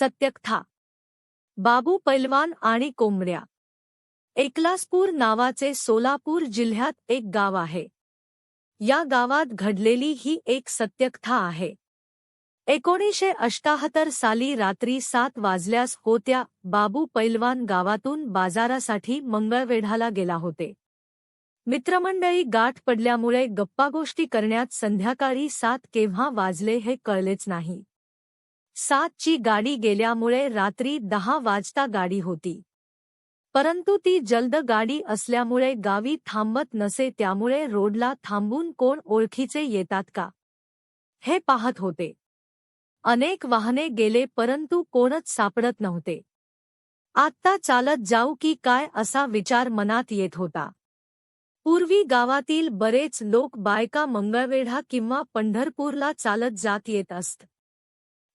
सत्यकथा. बाबू पैलवान आणि कोंबड्या. एकलासपूर नावाचे सोलापूर जिल्ह्यात एक गाव आहे. या गावात घडलेली ही एक सत्यकथा आहे. एकोणीसशे अष्टाहत्तर साली रात्री सात वाजल्यास होत्या बाबू पैलवान गावातून बाजारासाठी मंगळवेढाला गेला होते. मित्रमंडळी गाठ पडल्यामुळे गप्पागोष्टी करण्यात संध्याकाळी सात केव्हा वाजले हे कळलेच नाही. सातची गाडी गेल्यामुळे रात्री दहा वाजता गाडी होती. परंतु ती जलद गाडी असल्यामुळे गावी थांबत नसे त्यामुळे रोडला थांबून कोण ओळखीचे येतात का? हे पाहत होते. अनेक वाहने गेले परंतु कोणच सापडत नव्हते. आत्ता चालत जाऊ की काय असा विचार मनात येत होता. पूर्वी गावातील बरेच लोक बायका मंगळवेढा किंवा पंढरपूरला चालत जात येत असत.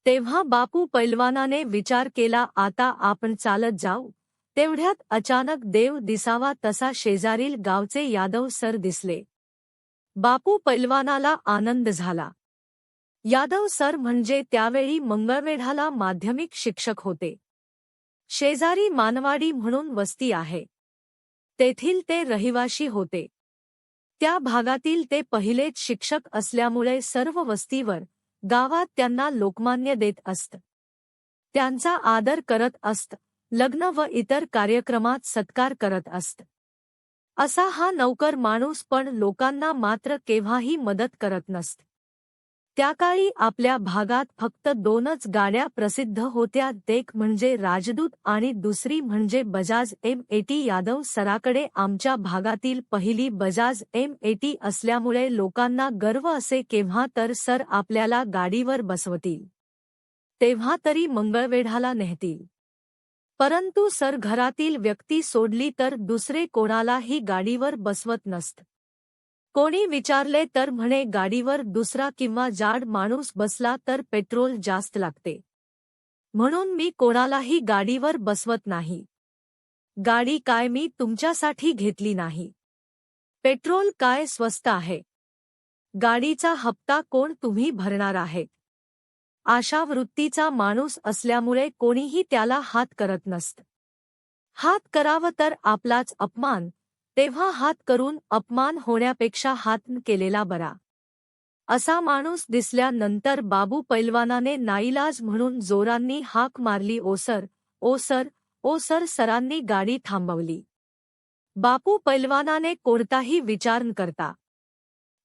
तेव्हा बापू पैलवानाने विचार केला आता आपण चालत जाऊ. तेवढ्यात अचानक देव दिसावा तसा शेजारील गावचे यादव सर दिसले. बापू पैलवानाला आनंद झाला. यादव सर म्हणजे त्यावेळी मंगळवेढाला माध्यमिक शिक्षक होते. शेजारी मानवाडी म्हणून वस्ती आहे. तेथील ते रहिवाशी होते. त्या भागातील ते पहिलेच शिक्षक असल्यामुळे सर्व वस्तीवर गावात त्यांना लोकमान्य देत असत. त्यांचा आदर करत असत लग्न व इतर कार्यक्रमात सत्कार करत असत. असा हा नौकर माणूस पण लोकांना मात्र केव्हाही मदत करत नसत. त्या काळी आपल्या भागात फक्त दोनच गाड्या प्रसिद्ध होत्या. एक म्हणजे राजदूत आणि दुसरी म्हणजे बजाज एम एटी यादव सराकडे आमच्या भागातील पहिली बजाज एम एटी असल्यामुळे लोकांना गर्व असे केव्हा तर सर आपल्याला गाडीवर बसवतील. तेव्हा तरी मंगळवेढाला नेहतील. परंतु सर घरातील व्यक्ती सोडली तर दुसरे कोणालाही गाडीवर बसवत नसत. कोणी विचारले तर म्हणे गाडीवर दुसरा किंवा जाड माणूस बसला तर पेट्रोल जास्त लागते. म्हणून मी कोणालाही गाडीवर बसवत नाही. गाडी काय मी तुमच्यासाठी घेतली नाही. पेट्रोल काय स्वस्त आहे. गाडीचा हप्ता कोण तुम्ही भरणार आहे. आशा वृत्तीचा माणूस असल्यामुळे कोणीही त्याला हात करत नसत. हात करावं तर आपलाच अपमान तेव्हा हात करून अपमान होण्यापेक्षा हात केलेला बरा. असा माणूस दिसल्यानंतर बाबू पैलवानाने नाईलाज म्हणून जोरांनी हाक मारली ओसर ओसर ओसर सरांनी गाडी थांबवली. बापू पैलवानाने कोणताही विचार न करता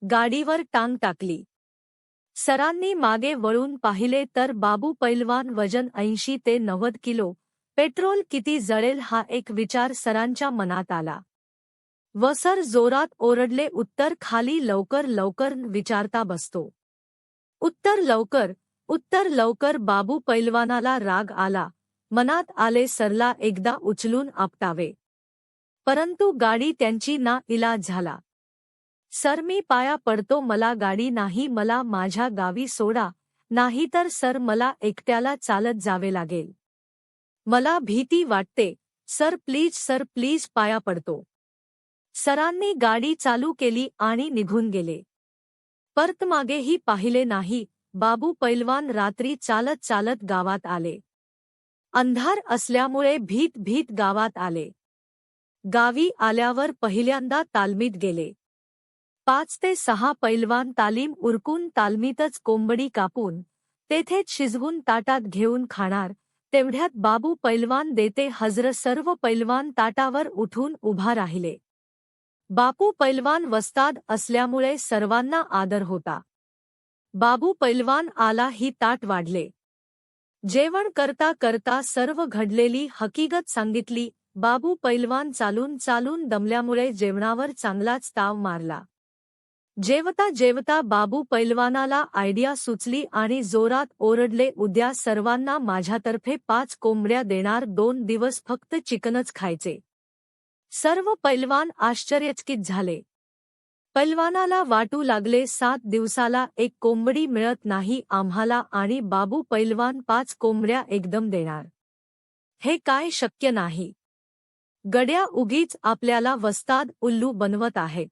गाडीवर टांग टाकली. सरांनी मागे वळून पाहिले तर बाबू पैलवान वजन ऐंशी ते नव्वद किलो पेट्रोल किती जळेल हा एक विचार सरांच्या मनात आला. व सर जोरात ओरडले उत्तर खाली लवकर लवकर विचारता बसतो. उत्तर लवकर उत्तर लवकर बाबू पैलवानाला राग आला. मनात आले सरला एकदा उचलून आपटावे. परंतु गाडी त्यांची ना इलाज झाला. सर मी पाया पडतो मला गाडी नाही मला माझ्या गावी सोडा. नाहीतर सर मला एकट्याला चालत जावे लागेल. मला भीती वाटते. सर प्लीज सर प्लीज पाया पडतो. सरांनी गाडी चालू केली आणि निघून गेले. परत मागेही पाहिले नाही बाबू पैलवान रात्री चालत चालत गावात आले. अंधार असल्यामुळे भीत भीत गावात आले. गावी आल्यावर पहिल्यांदा तालमीत गेले. पाच ते सहा पैलवान तालीम उरकून तालमीतच कोंबडी कापून तेथेच शिजवून ताटात घेऊन खाणार तेवढ्यात बाबू पैलवान देते हजर सर्व पैलवान ताटावर उठून उभा राहिले. बापू पैलवान वस्ताद असल्यामुळे सर्वांना आदर होता. बाबू पैलवान आला ही ताट वाढले. जेवण करता करता सर्व घडलेली हकीकत सांगितली बाबू पैलवान चालून चालून दमल्यामुळे जेवणावर चांगलाच ताव मारला. जेवता जेवता बाबू पैलवानाला आयडिया सुचली आणि जोरात ओरडले उद्या सर्वांना माझ्यातर्फे पाच कोंबड्या देणार दोन दिवस फक्त चिकनच खायचे. सर्व पैलवान आश्चर्यचकित झाले. पैलवानाला वाटू लागले सात दिवसाला एक कोंबडी मिळत नाही आम्हाला आणि बाबू पैलवान पाच कोंबड्या एकदम देणार. हे काय शक्य नाही. गड्या उगीच आपल्याला वस्ताद उल्लू बनवत आहेत.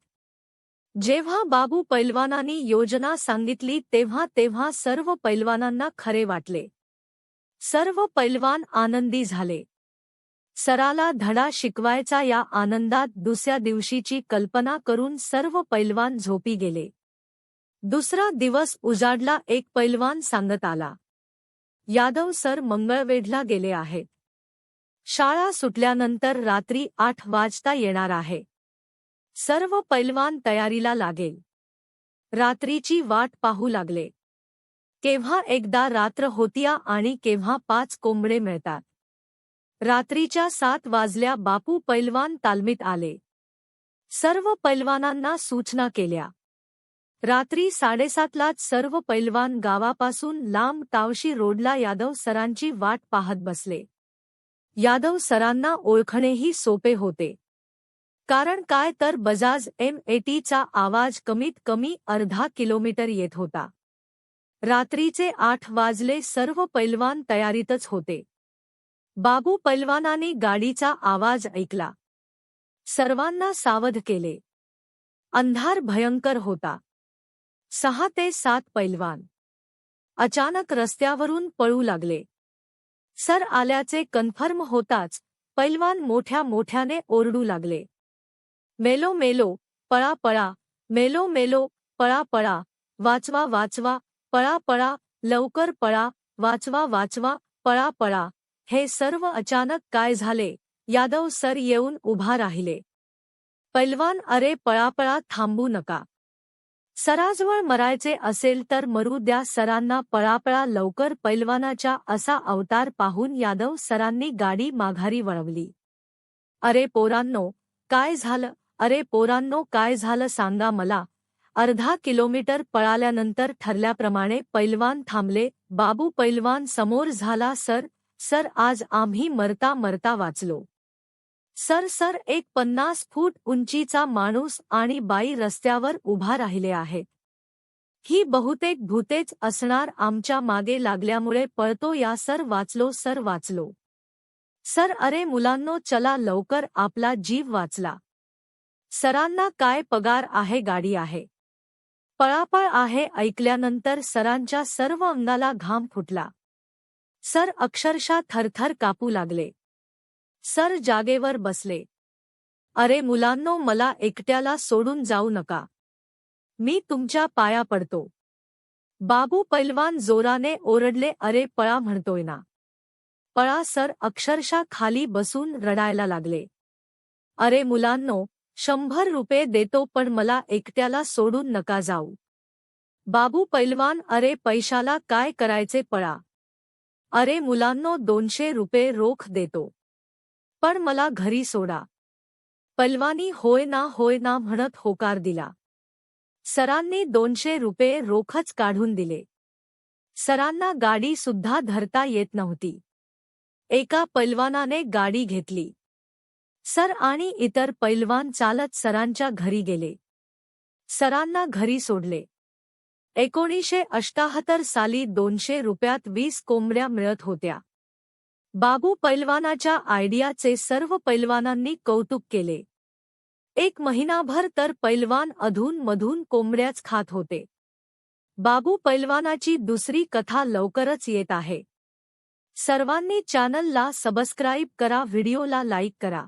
जेव्हा बाबू पैलवानांनी योजना सांगितली तेव्हा तेव्हा सर्व पैलवानांना खरे वाटले. सर्व पैलवान आनंदी झाले. सराला धडा शिकवायचा या आनंदात दुसऱ्या दिवशीची कल्पना करून सर्व पैलवान झोपी गेले. दुसरा दिवस उजाडला एक पैलवान सांगत आला. यादव सर मंगळवेढला गेले आहेत. शाळा सुटल्यानंतर रात्री आठ वाजता येणार आहे. सर्व पैलवान तयारीला लागेल. रात्रीची वाट पाहू लागले. केव्हा एकदा रात्र होतीया आणि केव्हा पाच कोंबडे मिळतात. रात्रीच्या सात वाजल्या बापू पैलवान तालमीत आले. सर्व पैलवानांना सूचना केल्या. रात्री साडेसातलाच सर्व पैलवान गावापासून लांब तावशी रोडला यादव सरांची वाट पाहत बसले. यादव सरांना ओळखणेही सोपे होते. कारण काय तर बजाज एम एटीचा आवाज कमीत कमी अर्धा किलोमीटर येत होता. रात्रीचे आठ वाजले सर्व पैलवान तयारीतच होते. बाबू पैलवानाने गाडीचा आवाज ऐकला. सर्वांना सावध केले. अंधार भयंकर होता. सहा ते सात पैलवान. अचानक रस्त्यावरून पळू लागले. सर आल्याचे कन्फर्म होताच पैलवान मोठ्या मोठ्याने ओरडू लागले. मेलो मेलो पळा पळा मेलो मेलो पळा पळा वाचवा वाचवा पळा पळा लवकर पळा वाचवा वाचवा पळा पळा हे सर्व अचानक काय झाले? यादव सर येऊन उभा राहिले. पैलवान अरे पळापळा थांबू नका. सराजवळ मरायचे असेल तर मरू द्या सरांना पळापळा लवकर पैलवानाच्या असा अवतार पाहून यादव सरांनी गाडी माघारी वळवली. अरे पोरांनो काय झालं? अरे पोरांनो काय झालं सांगा मला. अर्धा किलोमीटर पळाल्यानंतर ठरल्याप्रमाणे पैलवान थांबले. बाबू पैलवान समोर झाला सर सर आज आम्ही मरता मरता वाचलो. सर सर एक पन्नास फूट उंचीचा माणूस आणि बाई रस्त्यावर उभा राहिले आहेत ही बहुतेक भूतेच असणार आमच्या मागे लागल्यामुळे पळतो या सर वाचलो सर वाचलो. सर अरे मुलांनो चला लवकर आपला जीव वाचला. सरांना काय पगार आहे गाडी आहे. पळापळ आहे ऐकल्यानंतर सरांच्या सर्व अंगाला घाम फुटला. सर अक्षरशः थरथर कापू लागले. सर जागेवर बसले. अरे मुलांनो मला एकट्याला सोडून जाऊ नका. मी तुमच्या पाया पडतो. बाबू पैलवान जोराने ओरडले अरे पळा म्हणतोय ना. पळा सर अक्षरशः खाली बसून रडायला लागले. अरे मुलांनो शंभर रुपये देतो पण मला एकट्याला सोडून नका जाऊ. बाबू पैलवान अरे पैशाला काय करायचे पळा. अरे मुलांनो दोनशे रुपये रोख देतो. पण मला घरी सोडा. पलवानी होय ना होय ना म्हणत होकार दिला. सरांनी दोनशे रुपये रोखच काढून दिले. सरांना गाडी सुद्धा धरता येत नव्हती. एका पैलवानाने गाडी घेतली. सर आणि इतर पैलवान चालत सरांच्या घरी गेले. सरांना घरी सोडले. एकोणीसशे अष्टाहत्तर साली दोनशे रुपयात वीस कोंबड्या मिळत होत्या. बाबू पैलवानाच्या आयडियाचे सर्व पैलवानांनी कौतुक केले. एक महिनाभर तर पैलवान अधून मधून कोंबड्याच खात होते. बाबू पैलवानाची दुसरी कथा लवकरच येत आहे. सर्वांनी चॅनलला सबस्क्राईब करा व्हिडिओला लाईक करा.